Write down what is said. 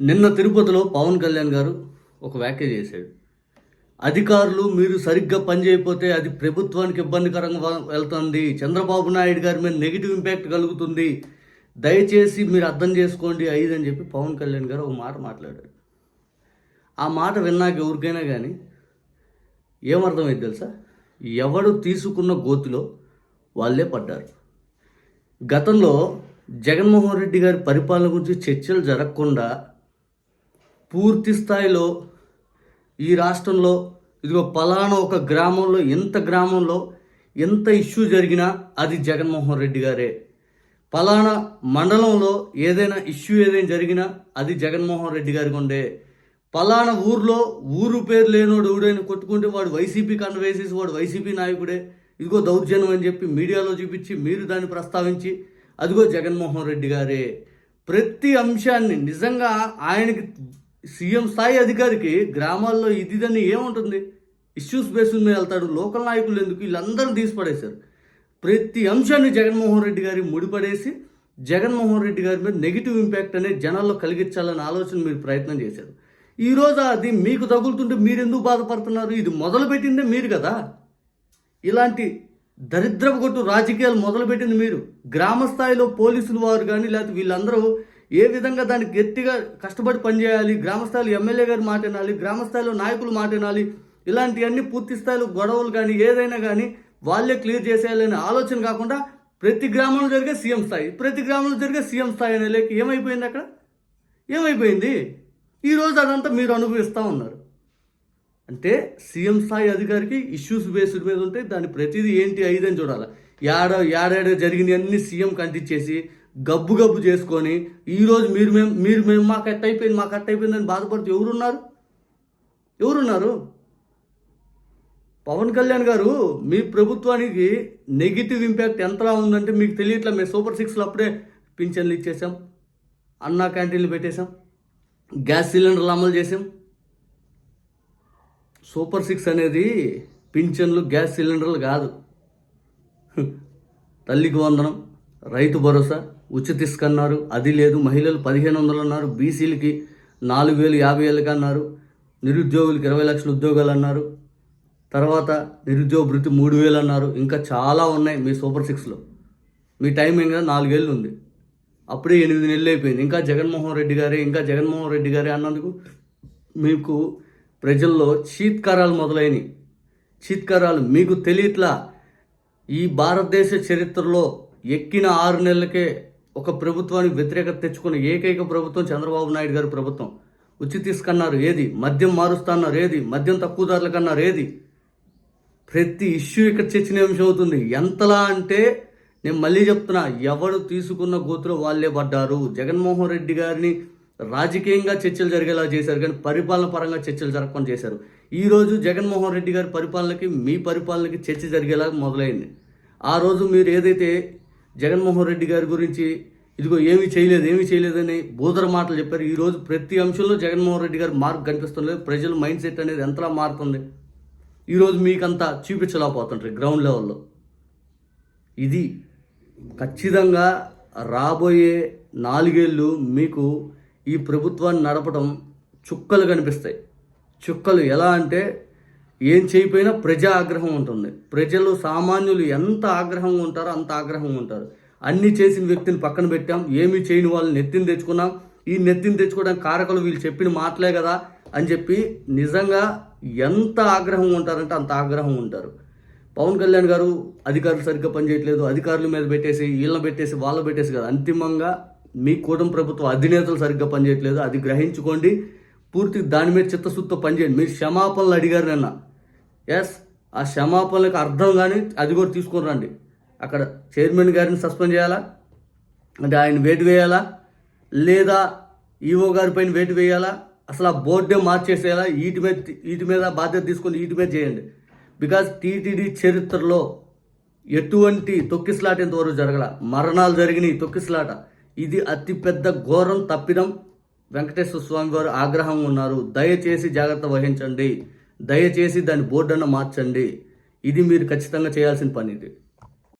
నిన్న తిరుపతిలో పవన్ కళ్యాణ్ గారు ఒక వ్యాఖ్య చేశాడు. అధికారులు మీరు సరిగ్గా పనిచేయకపోతే అది ప్రభుత్వానికి ఇబ్బందికరంగా వెళ్తుంది. చంద్రబాబు నాయుడు గారి మీద నెగిటివ్ ఇంపాక్ట్ కలుగుతుంది. దయచేసి మీరు అర్థం చేసుకోండి ఐదు అని చెప్పి పవన్ కళ్యాణ్ గారు ఒక మాట మాట్లాడాడు ఆ మాట విన్నాక ఎవరికైనా కానీ ఏమర్థమైంది తెలుసా? ఎవడు తీసుకున్న గోతిలో వాళ్ళే పడ్డారు. గతంలో జగన్మోహన్ రెడ్డి గారి పరిపాలన గురించి చర్చలు జరగకుండా పూర్తి స్థాయిలో ఈ రాష్ట్రంలో ఇదిగో పలానా ఒక గ్రామంలో ఎంత గ్రామంలో ఎంత ఇష్యూ జరిగినా అది జగన్మోహన్ రెడ్డి గారే. పలానా మండలంలో ఏదైనా ఇష్యూ ఏదైనా జరిగినా అది జగన్మోహన్ రెడ్డి గారికి ఉండే పలానా ఊర్లో ఊరు పేరు లేనోడు ఎవడైనా కొట్టుకుంటే వాడు వైసీపీ కన్ను వేసేసి వాడు వైసీపీ నాయకుడే. ఇదిగో దౌర్జన్యం అని చెప్పి మీడియాలో చూపించి మీరు దాన్ని ప్రస్తావించి అదిగో జగన్మోహన్ రెడ్డి గారే. ప్రతి అంశాన్ని నిజంగా ఆయనకి సీఎం స్థాయి అధికారికి గ్రామాల్లో ఇదిదని ఏముంటుంది? ఇష్యూస్ బేస్ మీద వెళ్తాడు. లోకల్ నాయకులు ఎందుకు? వీళ్ళందరూ తీసిపడేశారు ప్రతి అంశాన్ని జగన్మోహన్ రెడ్డి గారి ముడిపడేసి జగన్మోహన్ రెడ్డి గారి మీద నెగిటివ్ ఇంపాక్ట్ అనేది జనాల్లో కలిగించాలనే ఆలోచన మీరు ప్రయత్నం చేశారు. ఈరోజు అది మీకు తగులుతుంటే మీరు ఎందుకు బాధపడుతున్నారు? ఇది మొదలుపెట్టిందే మీరు కదా. ఇలాంటి దరిద్రపు కొట్టు రాజకీయాలు మొదలుపెట్టింది మీరు. గ్రామ స్థాయిలో పోలీసులు వారు కానీ లేకపోతే వీళ్ళందరూ ఏ విధంగా దానికి గట్టిగా కష్టపడి పనిచేయాలి గ్రామస్థాయిలో ఎమ్మెల్యే గారు మాట వినాలి నాయకులు మాట వినాలి ఇలాంటివన్నీ పూర్తి స్థాయిలో గొడవలు కానీ ఏదైనా కానీ వాళ్ళే క్లియర్ చేసేయాలనే ఆలోచన కాకుండా ప్రతి గ్రామంలో జరిగే సీఎం స్థాయి ప్రతి గ్రామంలో జరిగే సీఎం స్థాయి అనే లేక ఏమైపోయింది అక్కడ? ఏమైపోయింది? ఈరోజు అదంతా మీరు అనుభవిస్తూ ఉన్నారు. అంటే సీఎం స్థాయి అధికారికి ఇష్యూస్ బేస్డ్ మీద ఉంటే దాని ప్రతిదీ ఏంటి? ఐదని చూడాలి. ఏడ ఏడాడ జరిగినవన్నీ సీఎం కంటిచ్చేసి గబ్బు గబ్బు చేసుకొని ఈరోజు మీరు మేము మీరు మేము మాకు కట్ అయిపోయింది మాకు ఎట్ అయిపోయిందని బాధపడుతూ ఎవరున్నారు? ఎవరున్నారు? పవన్ కళ్యాణ్ గారు మీ ప్రభుత్వానికి నెగిటివ్ ఇంపాక్ట్ ఎంతలా ఉందంటే మీకు తెలియట్లా మేము సూపర్ సిక్స్లో అప్పుడే పింఛన్లు ఇచ్చేసాం అన్నా క్యాంటీన్లు పెట్టేశాం గ్యాస్ సిలిండర్లు అమలు చేసాం. సూపర్ సిక్స్ అనేది పింఛన్లు గ్యాస్ సిలిండర్లు కాదు. తల్లికి వందనం రైతు భరోసా ఉచిత ఇసుక అన్నారు అది లేదు మహిళలు పదిహేను వందలు అన్నారు బీసీలకి నాలుగు వేలు యాభై ఏళ్ళకి అన్నారు నిరుద్యోగులకు ఇరవై లక్షల ఉద్యోగాలు అన్నారు తర్వాత నిరుద్యోగ భృతి మూడు వేలు అన్నారు ఇంకా చాలా ఉన్నాయి మీ సూపర్ సిక్స్లో. మీ టైం ఇంకా నాలుగేళ్ళు ఉంది. అప్పుడే ఎనిమిది నెలలు అయిపోయింది. ఇంకా జగన్మోహన్ రెడ్డి గారే ఇంకా జగన్మోహన్ రెడ్డి గారే అన్నందుకు మీకు ప్రజల్లో చీత్కారాలు మొదలైనవి చీత్కారాలు మీకు తెలియట్లా? ఈ భారతదేశ చరిత్రలో ఎక్కిన ఆరు నెలలకే ఒక ప్రభుత్వానికి వ్యతిరేకత తెచ్చుకున్న ఏకైక ప్రభుత్వం చంద్రబాబు నాయుడు గారి ప్రభుత్వం. ఉచిత తీసుకన్నారు ఏది? మద్యం మారుస్తున్నారు ఏది? మద్యం తక్కువ ధరలకు అన్నారు ఏది? ప్రతి ఇష్యూ ఇక్కడ చర్చనీయాంశం అవుతుంది. ఎంతలా అంటే నేను మళ్ళీ చెప్తున్నా ఎవరు తీసుకున్న గోతులో వాళ్ళే పడ్డారు. జగన్మోహన్ రెడ్డి గారిని రాజకీయంగా చర్చలు జరిగేలా చేశారు కానీ పరిపాలన పరంగా చర్చలు జరగకుండా చేశారు. ఈరోజు జగన్మోహన్ రెడ్డి గారి పరిపాలనకి మీ పరిపాలనకి చర్చ జరిగేలా మొదలైంది. ఆ రోజు మీరు ఏదైతే జగన్మోహన్ రెడ్డి గారి గురించి ఇదిగో ఏమీ చేయలేదు ఏమీ చేయలేదని బోధర మాటలు చెప్పారు. ఈరోజు ప్రతి అంశంలో జగన్మోహన్ రెడ్డి గారు మార్పు కనిపిస్తుంది ప్రజల మైండ్ సెట్ అనేది ఎంతలా మారుతుంది? ఈరోజు మీకంతా చూపించలేకపోతుంటారు గ్రౌండ్ లెవెల్లో. ఇది ఖచ్చితంగా రాబోయే నాలుగేళ్ళు మీకు ఈ ప్రభుత్వాన్ని నడపడం చుక్కలు కనిపిస్తాయి. చుక్కలు ఎలా అంటే ఏం చేయకపోయినా ప్రజా ఆగ్రహం ఉంటుంది. ప్రజలు సామాన్యులు ఎంత ఆగ్రహంగా ఉంటారో అంత ఆగ్రహంగా ఉంటారు. అన్ని చేసిన వ్యక్తిని పక్కన పెట్టాం. ఏమీ చేయని వాళ్ళని నెత్తిని తెచ్చుకున్నాం. ఈ నెత్తిని తెచ్చుకోవడానికి కారకులు వీళ్ళు చెప్పిన మాటలే కదా అని చెప్పి నిజంగా ఎంత ఆగ్రహం ఉంటారంటే అంత ఆగ్రహం ఉంటారు. పవన్ కళ్యాణ్ గారు అధికారులు సరిగ్గా పనిచేయట్లేదు. అధికారుల మీద పెట్టేసి వీళ్ళని పెట్టేసి వాళ్ళని పెట్టేసి కదా. అంతిమంగా మీ కూటమి ప్రభుత్వ అధినేతలు సరిగ్గా పనిచేయట్లేదు. అది గ్రహించుకోండి. పూర్తి దాని మీద చిత్తశుద్ధితో పనిచేయండి. మీరు క్షమాపణలు అడిగారు నిన్న. ఎస్ ఆ క్షమాపణలకు అర్థం కానీ అది కూడా తీసుకొని రండి. అక్కడ చైర్మన్ గారిని సస్పెండ్ చేయాలా? అంటే ఆయన వేటు వేయాలా? లేదా ఈఓ గారి పైన వేటు వేయాలా? అసలు ఆ బోర్డే మార్చేసేయాలా? వీటి మీద వీటి మీద బాధ్యత తీసుకొని వీటి మీద చేయండి. బికాజ్ టీటీడీ చరిత్రలో ఎటువంటి తొక్కిసలాట ఇంతవరకు జరగల. మరణాలు జరిగినాయి తొక్కిసలాట. ఇది అతిపెద్ద ఘోరం తప్పిదం. వెంకటేశ్వర స్వామి వారు ఆగ్రహం ఉన్నారు. దయచేసి జాగ్రత్త వహించండి. దయచేసి దాని బోర్డన్న మార్చండి. ఇది మీరు ఖచ్చితంగా చేయాల్సిన పని ఇది.